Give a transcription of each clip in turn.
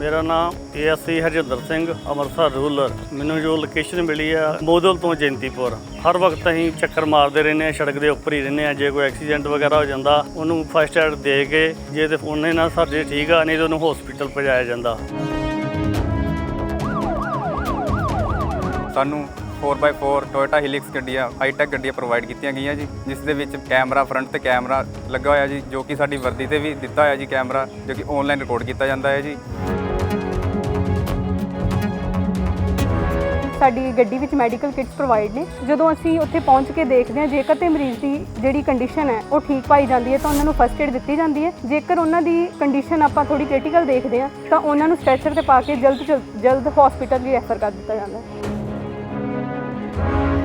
ਮੇਰਾ ਨਾਮ ASC Harjinder Singh, Amritsar rural. ਮੈਨੂੰ ਜੋ ਲੋਕੇਸ਼ਨ ਮਿਲੀ ਆ, ਮੋਦਲ ਤੋਂ ਜੈਂਤੀਪੁਰ। ਹਰ ਵਕਤ ਅਸੀਂ ਚੱਕਰ ਮਾਰਦੇ ਰਹਿੰਦੇ ਆ ਸੜਕ ਦੇ ਉੱਪਰ ਹੀ ਰਹਿੰਦੇ ਆ ਜੇ ਕੋਈ ਐਕਸੀਡੈਂਟ ਵਗੈਰਾ ਹੋ ਜਾਂਦਾ, ਉਹਨੂੰ ਫਸਟ ਐਡ ਦੇ ਕੇ ਜੇ ਤੇ ਉਹਨੇ ਨਾ ਜੇ ਠੀਕ ਆ, ਨਹੀਂ ਤਾਂ ਉਹਨੂੰ ਹਸਪੀਟਲ ਪਹੁੰਚਾਇਆ ਜਾਂਦਾ। ਸਾਨੂੰ 4x4 ਟੋਇਟਾ ਹਿਲਿਕਸ ਗੱਡੀਆਂ ਹਾਈਟੈਕ ਗੱਡੀਆਂ ਪ੍ਰੋਵਾਈਡ ਕੀਤੀਆਂ ਗਈਆਂ ਜੀ, ਜਿਸ ਦੇ ਵਿੱਚ ਕੈਮਰਾ ਫਰੰਟ ਤੇ ਕੈਮਰਾ ਲੱਗਾ ਹੋਇਆ ਜੀ, ਜੋ ਕਿ ਸਾਡੀ ਵਰਦੀ ਤੇ ਵੀ ਦਿੱਤਾ ਹੋਇਆ ਜੀ ਕੈਮਰਾ ਜੋ ਕਿ ਆਨਲਾਈਨ ਰਿਕਾਰਡ ਕੀਤਾ ਜਾਂਦਾ ਹੈ ਜੀ। ਸਾਡੀ ਗੱਡੀ ਵਿੱਚ ਮੈਡੀਕਲ ਕਿਟਸ ਪ੍ਰੋਵਾਈਡ ਨੇ। ਜਦੋਂ ਅਸੀਂ ਉੱਥੇ ਪਹੁੰਚ ਕੇ ਦੇਖਦੇ ਹਾਂ, ਜੇਕਰ ਤੇ ਮਰੀਜ਼ ਦੀ ਜਿਹੜੀ ਕੰਡੀਸ਼ਨ ਹੈ, ਉਹ ਠੀਕ ਪਾਈ ਜਾਂਦੀ ਹੈ, ਤਾਂ ਉਹਨਾਂ ਨੂੰ ਫਸਟ ਏਡ ਦਿੱਤੀ ਜਾਂਦੀ ਹੈ। ਜੇਕਰ ਉਹਨਾਂ ਦੀ ਕੰਡੀਸ਼ਨ ਆਪਾਂ ਥੋੜੀ ਕ੍ਰਿਟੀਕਲ ਦੇਖਦੇ ਹਾਂ, ਤਾਂ ਉਹਨਾਂ ਨੂੰ ਸਟ੍ਰੈਚਰ ਤੇ ਪਾ ਕੇ ਜਲਦ ਤੋਂ ਜਲਦ ਹਸਪੀਟਲ ਲਈ ਰੈਫਰ ਕਰ ਦਿੱਤਾ ਜਾਂਦਾ ਹੈ।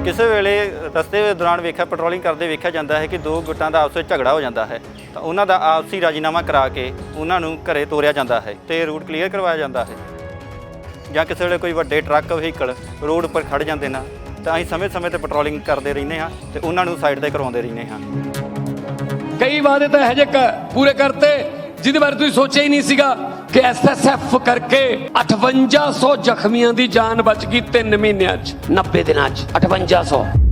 ਕਿਸੇ ਵੇਲੇ ਰਸਤੇ ਦੌਰਾਨ ਵੇਖਿਆ ਪੈਟਰੋਲਿੰਗ ਕਰਦੇ ਵੇਖਿਆ ਜਾਂਦਾ ਹੈ ਕਿ ਦੋ ਗੁੱਟਾਂ ਦਾ ਆਪਸ ਵਿੱਚ ਝਗੜਾ ਹੋ ਜਾਂਦਾ ਹੈ। ਤਾਂ ਉਹਨਾਂ ਦਾ ਆਪਸੀ ਰਾਜੀਨਾਮਾ ਕਰਾ ਕੇ ਉਹਨਾਂ ਨੂੰ ਘਰੇ ਤੋਰਿਆ ਜਾਂਦਾ ਹੈ ਤੇ ਰੂਟ ਕਲੀਅਰ ਕਰਵਾਇਆ ਜਾਂਦਾ ਹੈ। ਜਾਂ ਕਿਸੇ ਵੇਲੇ ਕੋਈ ਵੱਡੇ ਟਰੱਕ, ਵਹੀਕਲ ਰੋਡ ਉੱਪਰ ਖੜ ਜਾਂਦੇ ਨਾ, ਤਾਂ ਅਸੀਂ ਸਮੇਂ-ਸਮੇਂ ਤੇ ਪੈਟਰੋਲਿੰਗ ਕਰਦੇ ਰਹਿੰਦੇ ਹਾਂ ਤੇ ਉਹਨਾਂ ਨੂੰ ਸਾਈਡ ਤੇ ਕਰਵਾਉਂਦੇ ਰਹਿੰਦੇ ਹਾਂ। ਕਈ ਵਾਅਦੇ ਤਾਂ ਇਹੋ ਜਿਹੇ ਕ- ਪੂਰੇ ਕਰਤੇ। ਜਿਹਦੇ ਬਾਰੇ ਤੁਸੀਂ ਸੋਚਿਆ ਹੀ ਨਹੀਂ ਸੀਗਾ ਕਿ ਐਸਐਸਐਫ ਕਰਕੇ 5800 ਜ਼ਖਮੀਆਂ ਦੀ ਜਾਨ ਬਚ ਗਈ 3 ਮਹੀਨਿਆਂ 'ਚ 90 ਦਿਨਾਂ 'ਚ 5800